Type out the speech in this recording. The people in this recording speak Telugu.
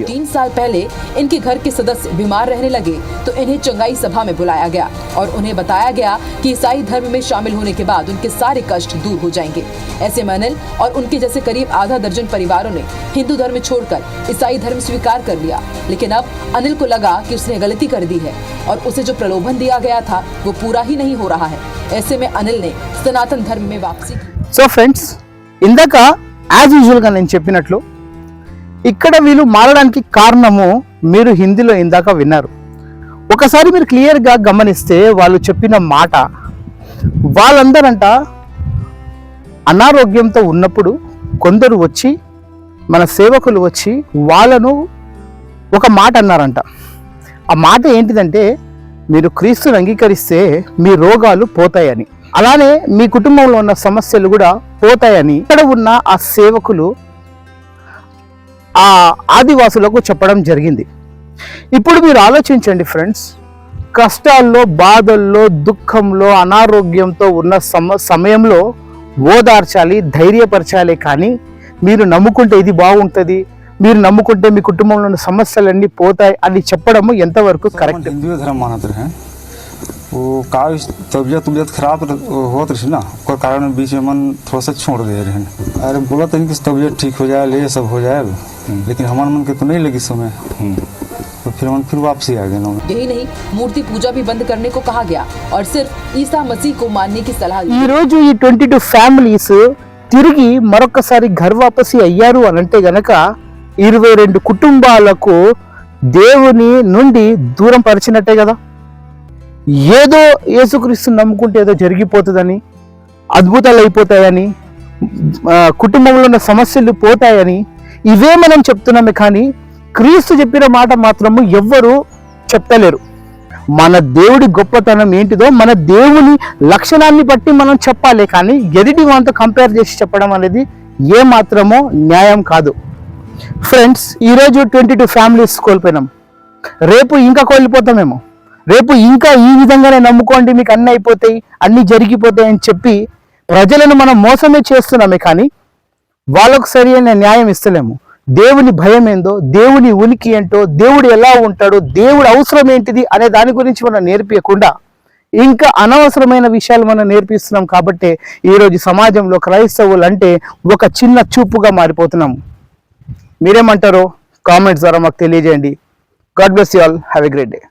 video. तीन साल पहले इनके घर के सदस्य बीमार रहने लगे तो इन्हें चंगाई सभा में बुलाया गया और उन्हें बताया गया कि ईसाई धर्म में शामिल होने के बाद उनके सारे कष्ट दूर हो जाएंगे ऐसे में अनिल और उनके जैसे करीब आधा दर्जन परिवारों ने हिंदू धर्म छोड़कर ईसाई धर्म स्वीकार कर लिया लेकिन अब अनिल को लगा कि उसने गलती कर दी है और उसे जो प्रलोभन दिया गया था वो पूरा ही नहीं हो रहा है ऐसे में अनिल ने सनातन धर्म में वापसी की సో ఫ్రెండ్స్ ఇందాక యాజ్ యూజువల్గా నేను చెప్పినట్లు ఇక్కడ వీళ్ళు మారడానికి కారణము మీరు హిందీలో ఇందాక విన్నారు. ఒకసారి మీరు క్లియర్గా గమనిస్తే వాళ్ళు చెప్పిన మాట వాళ్ళందరంట అనారోగ్యంతో ఉన్నప్పుడు కొందరు వచ్చి మన సేవకులు వచ్చి వాళ్ళను ఒక మాట అన్నారంట. ఆ మాట ఏంటిదంటే మీరు క్రీస్తుని అంగీకరిస్తే మీ రోగాలు పోతాయని. అలానే మీ కుటుంబంలో ఉన్న సమస్యలు కూడా పోతాయని. ఇక్కడ ఉన్న ఆ సేవకులు ఆ ఆదివాసులకు చెప్పడం జరిగింది ఇప్పుడు మీరు ఆలోచించండి ఫ్రెండ్స్ కష్టాల్లో బాధల్లో దుఃఖంలో అనారోగ్యంతో ఉన్న సమ సమయంలో ఓదార్చాలి ధైర్యపరచాలి కానీ మీరు నమ్ముకుంటే ఇది బాగుంటుంది మీరు నమ్ముకుంటే మీ కుటుంబంలో ఉన్న సమస్యలన్నీ పోతాయి అని చెప్పడము ఎంతవరకు కరెక్ట్ हिंदू धर्म मानत रहे वो का तबियत उबियत खराब रह- होत रही ना ओकर कारण बीच में मन थोड़ा सा छोड़ दे रहे अरे बोला तो इनकी तबियत ठीक हो जाए ले सब हो जाए लेकिन हमारे मन के तो नहीं लगी समय तो फिर हम फिर वापसी आ गए ना यही नहीं मूर्ति पूजा भी बंद करने को कहा गया और सिर्फ ईसा मसीह को मानने की सलाह दी ఈ రోజు ఈ ట్వంటీ టూ ఫ్యామిలీస్ తిరిగి మరొకసారి ఘర్ వాపసి అయ్యారు అని అంటే గనక ఇరవై రెండు కుటుంబాలకు దేవుని నుండి దూరం పరిచినట్టే కదా ఏదో యేసుక్రీస్తుని నమ్ముకుంటే ఏదో జరిగిపోతుందని అద్భుతాలు అయిపోతాయని ఆ, కుటుంబంలో ఉన్న సమస్యలు పోతాయని ఇవే మనం చెప్తున్నామే కానీ క్రీస్తు చెప్పిన మాట మాత్రము ఎవ్వరూ చెప్పలేరు. మన దేవుడి గొప్పతనం ఏంటిదో మన దేవుని లక్షణాన్ని బట్టి మనం చెప్పాలి కానీ ఎదుటి వాళ్ళతో కంపేర్ చేసి చెప్పడం అనేది ఏ మాత్రమో న్యాయం కాదు. ఫ్రెండ్స్ ఈరోజు ట్వంటీ టూ ఫ్యామిలీస్ కోల్పోయినాం. రేపు ఇంకా కోల్పోతామేమో. రేపు ఇంకా ఈ విధంగానే నమ్ముకోండి మీకు అన్నీ అయిపోతాయి అన్నీ జరిగిపోతాయి అని చెప్పి ప్రజలను మనం మోసమే చేస్తున్నామే కానీ వాళ్ళకు సరి అయిన న్యాయం ఇస్తలేము. దేవుని భయం ఏందో దేవుని ఉనికి ఏంటో దేవుడు ఎలా ఉంటాడో దేవుడు అవసరం ఏంటిది అనే దాని గురించి మనం నేర్పించకుండా ఇంకా అనవసరమైన విషయాలు మనం నేర్పిస్తున్నాం కాబట్టి ఈరోజు సమాజంలో క్రైస్తవులు అంటే ఒక చిన్న చూపుగా మారిపోతున్నాం మీరేమంటారో కామెంట్స్ ద్వారా మాకు తెలియజేయండి. God bless you all. Have a great day.